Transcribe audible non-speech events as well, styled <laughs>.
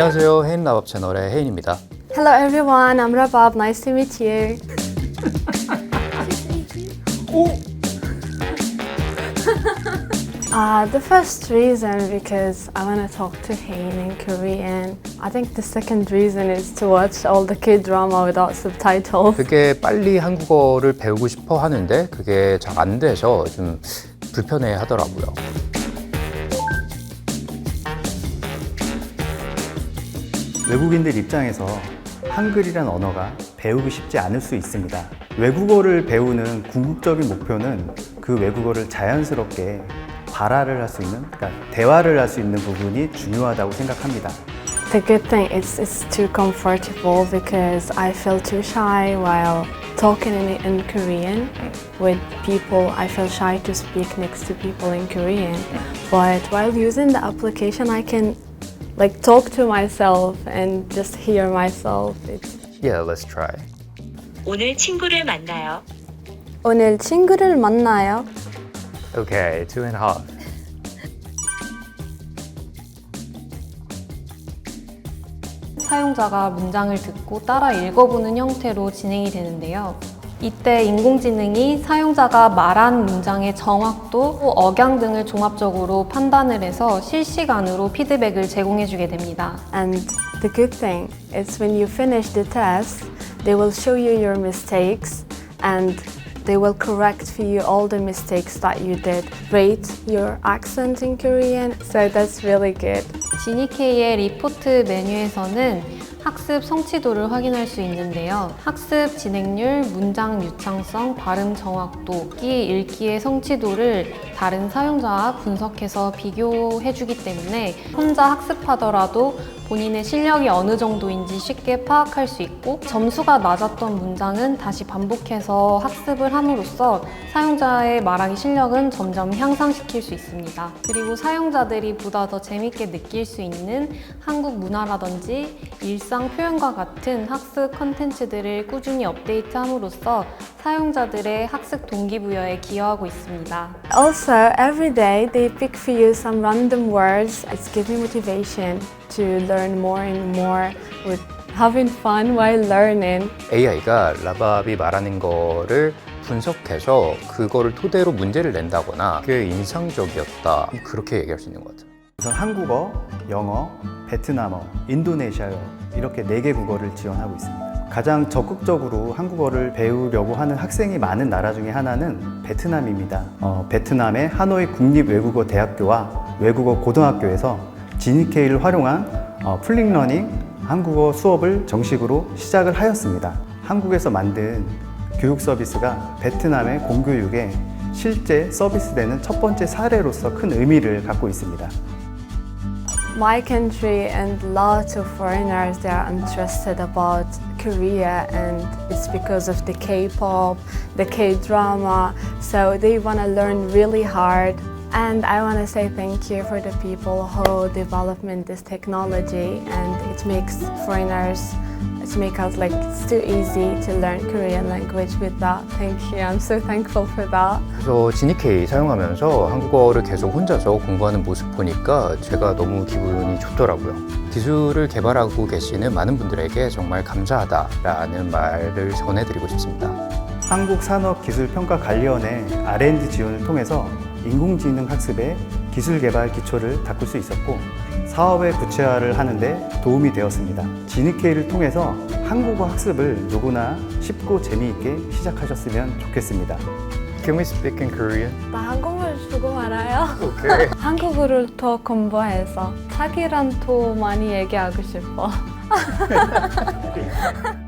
안녕하세요. 혜인 라밥 채널의 혜인입니다. Hello everyone, I'm Rabab. Nice to meet you. Uh, the first reason because I want to talk to Hein in Korean. I think the second reason is to watch all the K drama without subtitles. 되게 빨리 한국어를 배우고 싶어 하는데 그게 잘 안 돼서 좀 불편해 하더라고요. 외국인들 입장에서 한글이란 언어가 배우기 쉽지 않을 수 있습니다. 외국어를 배우는 궁극적인 목표는 그 외국어를 자연스럽게 발화를 할 수 있는, 그러니까 대화를 할 수 있는 부분이 중요하다고 생각합니다. The good thing is it's too comfortable because I feel too shy while talking in, in Korean with people. I feel shy to speak next to people in Korean. But while using the application, I can like talk to myself and just hear myself. It's Yeah, let's try. 오늘 친구를 만나요. 오늘 친구를 만나요. Okay, two and a half. 사용자가 문장을 듣고 따라 읽어보는 형태로 진행이 되는데요. 이때 인공지능이 사용자가 말한 문장의 정확도, 또 억양 등을 종합적으로 판단을 해서 실시간으로 피드백을 제공해주게 됩니다. And the good thing is when you finish the test, they will show you your mistakes and they will correct for you all the mistakes that you did. Rate your accent in Korean, so that's really good. 지니케이의 리포트 메뉴에서는 학습 성취도를 확인할 수 있는데요. 학습 진행률, 문장 유창성, 발음 정확도, 읽기, 읽기의 성취도를 다른 사용자와 분석해서 비교해주기 때문에 혼자 학습하더라도 본인의 실력이 어느 정도인지 쉽게 파악할 수 있고 점수가 낮았던 문장은 다시 반복해서 학습을 함으로써 사용자의 말하기 실력은 점점 향상시킬 수 있습니다. 그리고 사용자들이 보다 더 재밌게 느낄 수 있는 한국 문화라든지 일상 표현과 같은 학습 컨텐츠들을 꾸준히 업데이트함으로써 사용자들의 학습 동기부여에 기여하고 있습니다. Also, every day they pick for you some random words. It's giving motivation to learn more and more with having fun while learning. AI가 라밥이 말하는 거를 분석해서 그거를 토대로 문제를 낸다거나 그게 인상적이었다. 그렇게 얘기할 수 있는 것 같아요. 우선 한국어, 영어, 베트남어, 인도네시아어 이렇게 네 개 국어를 지원하고 있습니다. 가장 적극적으로 한국어를 배우려고 하는 학생이 많은 나라 중에 하나는 베트남입니다. 어, 베트남의 하노이 국립외국어 대학교와 외국어 고등학교에서 지니케이를 활용한 어, 플링러닝 한국어 수업을 정식으로 시작을 하였습니다. 한국에서 만든 교육 서비스가 베트남의 공교육에 실제 서비스되는 첫 번째 사례로서 큰 의미를 갖고 있습니다. My country and lots of foreigners they are interested about Korea and it's because of the K-pop, the K-drama. So they want to learn really hard. And I want to say thank you for the people who developed this technology and it makes foreigners it make us like it's too easy to learn Korean language with that. Thank you. I'm so thankful for that. 그래서 지니케이 사용하면서 한국어를 계속 혼자서 공부하는 모습 보니까 제가 너무 기분이 좋더라고요. 기술을 개발하고 계시는 많은 분들에게 정말 감사하다라는 말을 전해드리고 싶습니다. 한국산업기술평가관리원의 R&D 지원을 통해서 인공지능 학습에 기술 개발 기초를 닦을 수 있었고 사업의 구체화를 하는데 도움이 되었습니다. 지니케이를 통해서 한국어 학습을 누구나 쉽고 재미있게 시작하셨으면 좋겠습니다. Can we speak in Korean? 나 한국말 주고 말아요. Okay. <laughs> 한국어를 더 공부해서 더 많이 얘기하고 싶어. <laughs>